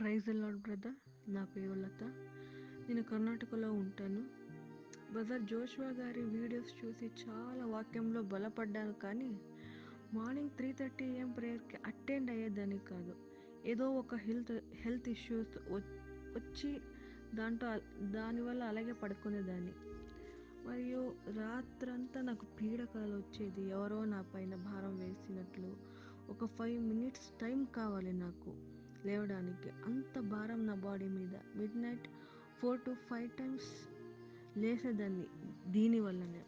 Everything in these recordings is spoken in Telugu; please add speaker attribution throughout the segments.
Speaker 1: ప్రైజ్ లాడ్ బ్రదర్ నా పేరు లత నేను కర్ణాటకలో ఉంటాను. బ్రదర్ జోష్వా గారి వీడియోస్ చూసి చాలా వాక్యంలో బలపడ్డాను కానీ మార్నింగ్ త్రీ థర్టీ ఏఎం ప్రేయర్కి అటెండ్ అయ్యేదాన్ని కాదు. ఏదో ఒక హెల్త్ హెల్త్ ఇష్యూస్ వచ్చి దాంట్లో దానివల్ల అలాగే పడుకునేదాన్ని. మరియు రాత్రంతా నాకు పీడకలు వచ్చేది. ఎవరో నా పైన భారం వేసినట్లు ఒక ఫైవ్ మినిట్స్ టైం కావాలి నాకు. లేవడానికి అంత భారం నా బాడీ మీద. Midnight four to five times లేసేదాన్ని దీనివల్లనే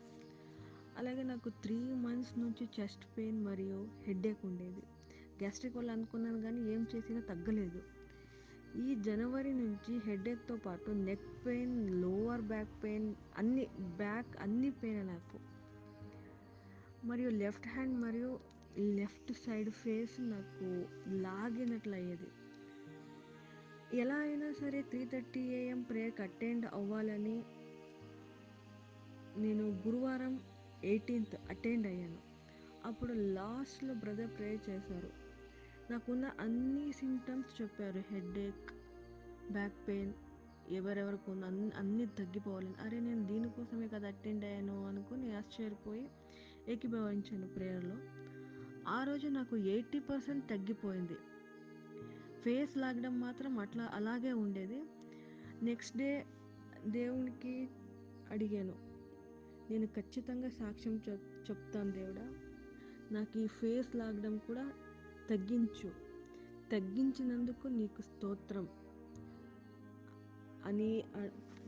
Speaker 1: అలాగే నాకు త్రీ మంత్స్ నుంచి చెస్ట్ పెయిన్ మరియు హెడ్ఏక్ ఉండేది. గ్యాస్ట్రిక్ వల్ల అనుకున్నాను కానీ ఏం చేసినా తగ్గలేదు. ఈ జనవరి నుంచి హెడేక్తో పాటు neck pain lower back pain అన్ని బ్యాక్ అన్ని పెయిన్ నాకు. మరియు లెఫ్ట్ హ్యాండ్ మరియు లెఫ్ట్ సైడ్ ఫేస్ నాకు లాగినట్లు అయ్యేది ఎలా అయినా సరే త్రీ థర్టీ ఏఎం ప్రేయర్కి అటెండ్ అవ్వాలని నేను గురువారం ఎయిటీన్త్ అటెండ్ అయ్యాను. అప్పుడు లాస్ట్లో బ్రదర్ ప్రేయర్ చేశారు. నాకున్న అన్ని సిమ్టమ్స్ చెప్పారు. హెడేక్ బ్యాక్ పెయిన్ ఎవరెవరికి ఉన్న అన్ని అన్నీ తగ్గిపోవాలని. అరే నేను దీనికోసమే కదా అటెండ్ అయ్యాను అనుకుని ఆశ్చర్యపోయి ఏకీభవించాను ప్రేయర్లో ఆ రోజు నాకు ఎయిటీ పర్సెంట్ తగ్గిపోయింది. ఫేస్ లాగడం మాత్రం అట్లా అలాగే ఉండేది. నెక్స్ట్ డే దేవునికి అడిగాను నేను ఖచ్చితంగా సాక్ష్యం చెప్ చెప్తాను దేవుడా నాకు ఈ ఫేస్ లాగడం కూడా తగ్గించు. తగ్గించినందుకు నీకు స్తోత్రం అని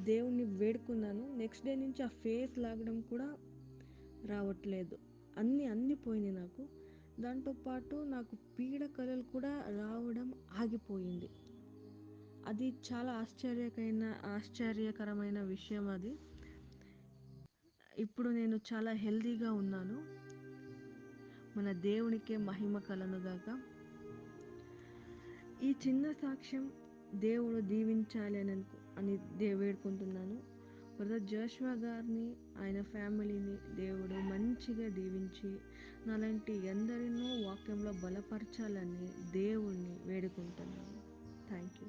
Speaker 1: దేవుణ్ణి వేడుకున్నాను. నెక్స్ట్ డే నుంచి ఆ ఫేస్ లాగడం కూడా రావట్లేదు. అన్నీ అన్నీ పోయినాయి నాకు. దాంతోపాటు నాకు పీడ కళలు కూడా రావడం ఆగిపోయింది. అది చాలా ఆశ్చర్యకరమైన ఆశ్చర్యకరమైన విషయం అది. ఇప్పుడు నేను చాలా హెల్దీగా ఉన్నాను. మన దేవునికే మహిమ కలనుగాక ఈ చిన్న సాక్ష్యం దేవుడు దీవించాలి అని అని దే వేడుకుంటున్నాను. బ్రదర్ జోష్వా గారిని ఆయన ఫ్యామిలీని దేవుడు మంచిగా దీవించి నాలాంటి ఎందరినో వాక్యంలో బలపరచాలని దేవుణ్ణి వేడుకుంటున్నాను. Thank you